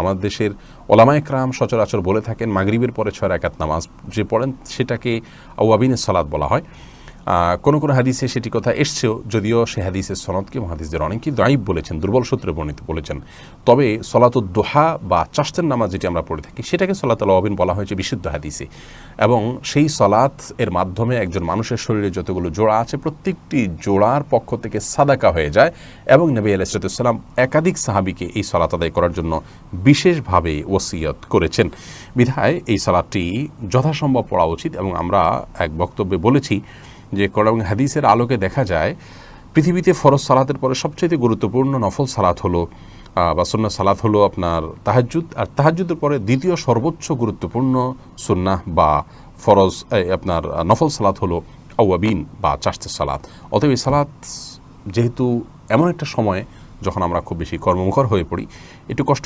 আমাদের দেশের ওলামা একরাম সচরাচর বলে থাকেন, মাগরিবের পরে ছয় রাকাত নামাজ যে পড়েন, সেটাকে আউয়াবিনের সালাদ বলা হয়। কোনো কোনো হাদিসে সেটি কথা এসছেও, যদিও সে হাদিসের সনদকে মহাদিসদের অনেকেই দায়ীব বলেছেন, দুর্বল সূত্রে বর্ণিত বলেছেন। তবে সলাতুদ দোহা বা চাষতের নামাজ যেটি আমরা পড়ে থাকি, সেটাকে সলাতুল আবিন বলা হয়েছে বিশুদ্ধ হাদিসে। এবং সেই সলাত এর মাধ্যমে একজন মানুষের শরীরে যতগুলো জোড়া আছে, প্রত্যেকটি জোড়ার পক্ষ থেকে সাদাকা হয়ে যায় এবং নবী আলাইসালাম একাধিক সাহাবিকে এই সলাত আদায় করার জন্য বিশেষভাবে ওসিয়ত করেছেন। বিধায় এই সালাদটি যথাসম্ভব পড়া উচিত এবং আমরা এক বক্তব্যে বলেছি যে কোরআন হাদিসের আলোকে দেখা যায়, পৃথিবীতে ফরজ সালাতের পরে সবচেয়ে গুরুত্বপূর্ণ নফল সালাত হলো বা সুন্না সালাত হলো আপনার তাহাজ্জুদ, আর তাহাজ্জুদের পরে দ্বিতীয় সর্বোচ্চ গুরুত্বপূর্ণ সুন্নাহ বা ফরজ আপনার নফল সালাত হলো আউয়াবিন বা চাষতের সালাত। অতএব এই সালাত যেহেতু এমন একটা সময় যখন আমরা খুব বেশি কর্মমুখর হয়ে পড়ি, একটু কষ্ট